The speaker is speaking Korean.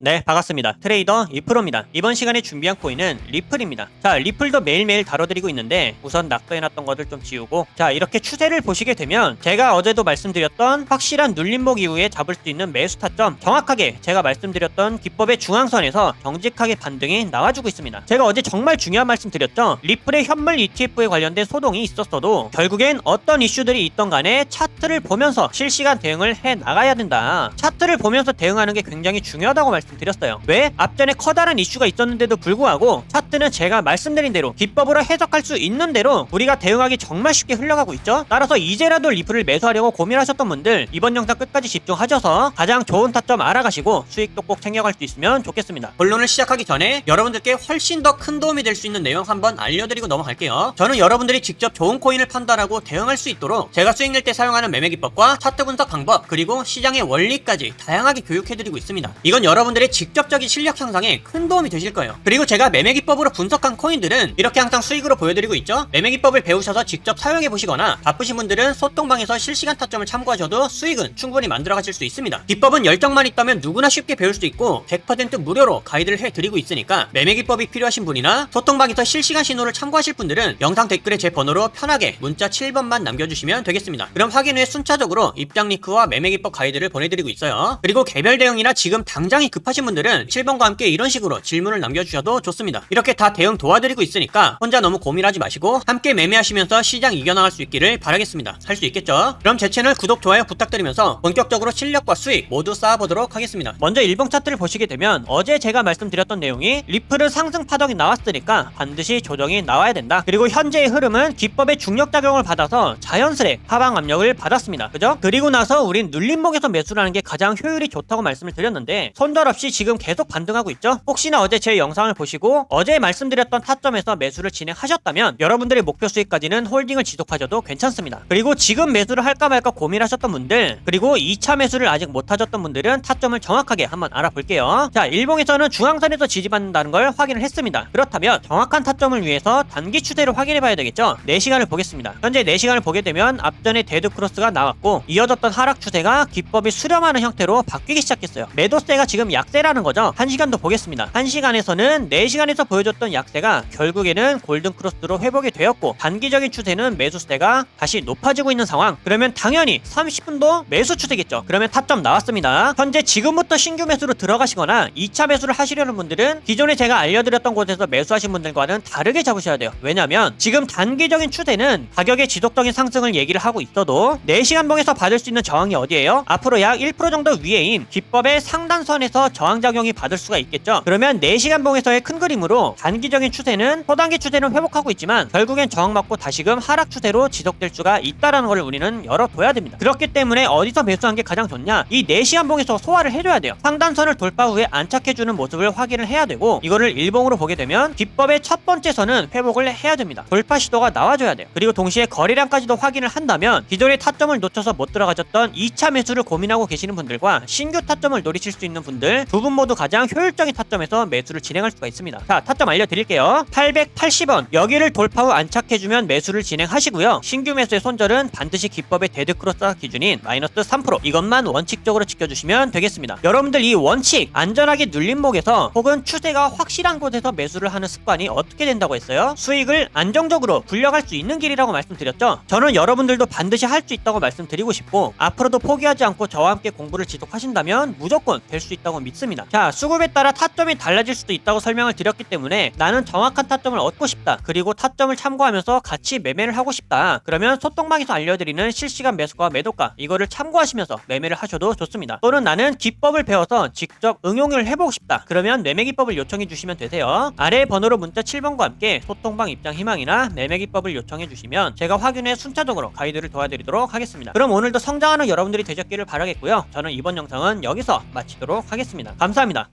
네, 반갑습니다. 트레이더 이프로입니다. 이번 시간에 준비한 코인은 리플입니다. 자, 리플도 매일매일 다뤄드리고 있는데 우선 낙서해놨던 것들 좀 지우고 자, 이렇게 추세를 보시게 되면 제가 어제도 말씀드렸던 확실한 눌림목 이후에 잡을 수 있는 매수 타점 정확하게 제가 말씀드렸던 기법의 중앙선에서 정직하게 반등이 나와주고 있습니다. 제가 어제 정말 중요한 말씀 드렸죠. 리플의 현물 ETF에 관련된 소동이 있었어도 결국엔 어떤 이슈들이 있던 간에 차트를 보면서 실시간 대응을 해 나가야 된다. 차트를 보면서 대응하는 게 굉장히 중요하다고 말씀드렸 어요. 왜? 앞전에 커다란 이슈가 있었는데도 불구하고 차트는 제가 말씀드린 대로 기법으로 해석할 수 있는 대로 우리가 대응하기 정말 쉽게 흘러가고 있죠. 따라서 이제라도 리플을 매수하려고 고민하셨던 분들 이번 영상 끝까지 집중하셔서 가장 좋은 타점 알아가시고 수익도 꼭 챙겨갈 수 있으면 좋겠습니다. 본론을 시작하기 전에 여러분들께 훨씬 더 큰 도움이 될 수 있는 내용 한번 알려드리고 넘어갈게요. 저는 여러분들이 직접 좋은 코인을 판단하고 대응할 수 있도록 제가 수익 낼때 사용하는 매매 기법과 차트 분석 방법 그리고 시장의 원리까지 다양하게 교육해드리고 있습니다. 이건 여러분들 의 직접적인 실력 향상에 큰 도움이 되실 거예요. 그리고 제가 매매 기법으로 분석한 코인들은 이렇게 항상 수익으로 보여드리고 있죠. 매매 기법을 배우셔서 직접 사용해 보시거나 바쁘신 분들은 소통방에서 실시간 타점을 참고하셔도 수익은 충분히 만들어 가실 수 있습니다. 기법은 열정만 있다면 누구나 쉽게 배울 수 있고 100% 무료로 가이드를 해드리고 있으니까 매매 기법이 필요하신 분이나 소통방에서 실시간 신호를 참고하실 분들은 영상 댓글에 제 번호로 편하게 문자 7번만 남겨주시면 되겠습니다. 그럼 확인 후에 순차적으로 입장 링크와 매매 기법 가이드를 보내드리고 있어요. 그리고 개별 대응이나 지금 당장이 급 하신 분들은 7번과 함께 이런 식으로 질문을 남겨주셔도 좋습니다. 이렇게 다 대응 도와드리고 있으니까 혼자 너무 고민하지 마시고 함께 매매하시면서 시장 이겨나갈 수 있기를 바라겠습니다. 할 수 있겠죠? 그럼 제 채널 구독, 좋아요 부탁드리면서 본격적으로 실력과 수익 모두 쌓아보도록 하겠습니다. 먼저 일봉 차트를 보시게 되면 어제 제가 말씀드렸던 내용이 리플은 상승 파동이 나왔으니까 반드시 조정이 나와야 된다. 그리고 현재의 흐름은 기법의 중력 작용을 받아서 자연스레 하방 압력을 받았습니다. 그죠? 그리고 나서 우린 눌림목에서 매수를 하는 게 가장 효율이 좋다고 말씀을 드렸는데 손절 없이 지금 계속 반등하고 있죠? 혹시나 어제 제 영상을 보시고 어제 말씀드렸던 타점에서 매수를 진행하셨다면 여러분들의 목표 수익까지는 홀딩을 지속하셔도 괜찮습니다. 그리고 지금 매수를 할까 말까 고민하셨던 분들 그리고 2차 매수를 아직 못 하셨던 분들은 타점을 정확하게 한번 알아볼게요. 자, 일봉에서는 중앙선에서 지지받는다는 걸 확인을 했습니다. 그렇다면 정확한 타점을 위해서 단기 추세를 확인해 봐야 되겠죠? 4시간을 보겠습니다. 현재 4시간을 보게 되면 앞전에 데드 크로스가 나왔고 이어졌던 하락 추세가 기법이 수렴하는 형태로 바뀌기 시작했어요. 매도세가 지금 약 세라는 거죠. 1시간도 보겠습니다. 1시간에서는 4시간에서 보여줬던 약세가 결국에는 골든 크로스로 회복이 되었고 단기적인 추세는 매수세가 다시 높아지고 있는 상황. 그러면 당연히 30분도 매수 추세겠죠. 그러면 타점 나왔습니다. 현재 지금부터 신규 매수로 들어가시거나 2차 매수를 하시려는 분들은 기존에 제가 알려드렸던 곳에서 매수하신 분들과는 다르게 잡으셔야 돼요. 왜냐면 지금 단기적인 추세는 가격의 지속적인 상승을 얘기를 하고 있어도 4시간 봉에서 받을 수 있는 저항이 어디예요? 앞으로 약 1% 정도 위에인 기법의 상단선에서 저항작용이 받을 수가 있겠죠. 그러면 4시간 봉에서의 큰 그림으로 단기적인 추세는 초단기 추세는 회복하고 있지만 결국엔 저항받고 다시금 하락 추세로 지속될 수가 있다라는 걸 우리는 열어둬야 됩니다. 그렇기 때문에 어디서 매수한 게 가장 좋냐? 이 4시간 봉에서 소화를 해줘야 돼요. 상단선을 돌파 후에 안착해주는 모습을 확인을 해야 되고 이거를 일봉으로 보게 되면 기법의 첫 번째 선은 회복을 해야 됩니다. 돌파 시도가 나와줘야 돼요. 그리고 동시에 거래량까지도 확인을 한다면 기존의 타점을 놓쳐서 못 들어가졌던 2차 매수를 고민하고 계시는 분들과 신규 타점을 노리실 수 있는 분들 두 분 모두 가장 효율적인 타점에서 매수를 진행할 수가 있습니다. 자, 타점 알려드릴게요. 880원 여기를 돌파 후 안착해주면 매수를 진행하시고요. 신규 매수의 손절은 반드시 기법의 데드크로스 기준인 마이너스 3% 이것만 원칙적으로 지켜주시면 되겠습니다. 여러분들 이 원칙 안전하게 눌림목에서 혹은 추세가 확실한 곳에서 매수를 하는 습관이 어떻게 된다고 했어요? 수익을 안정적으로 불려갈 수 있는 길이라고 말씀드렸죠. 저는 여러분들도 반드시 할 수 있다고 말씀드리고 싶고 앞으로도 포기하지 않고 저와 함께 공부를 지속하신다면 무조건 될 수 있다고 믿습니다. 자 수급에 따라 타점이 달라질 수도 있다고 설명을 드렸기 때문에 나는 정확한 타점을 얻고 싶다. 그리고 타점을 참고하면서 같이 매매를 하고 싶다. 그러면 소통방에서 알려드리는 실시간 매수가 매도가 이거를 참고하시면서 매매를 하셔도 좋습니다. 또는 나는 기법을 배워서 직접 응용을 해보고 싶다. 그러면 매매 기법을 요청해 주시면 되세요. 아래 번호로 문자 7번과 함께 소통방 입장 희망이나 매매 기법을 요청해 주시면 제가 확인해 순차적으로 가이드를 도와드리도록 하겠습니다. 그럼 오늘도 성장하는 여러분들이 되셨기를 바라겠고요. 저는 이번 영상은 여기서 마치도록 하겠습니다. 감사합니다.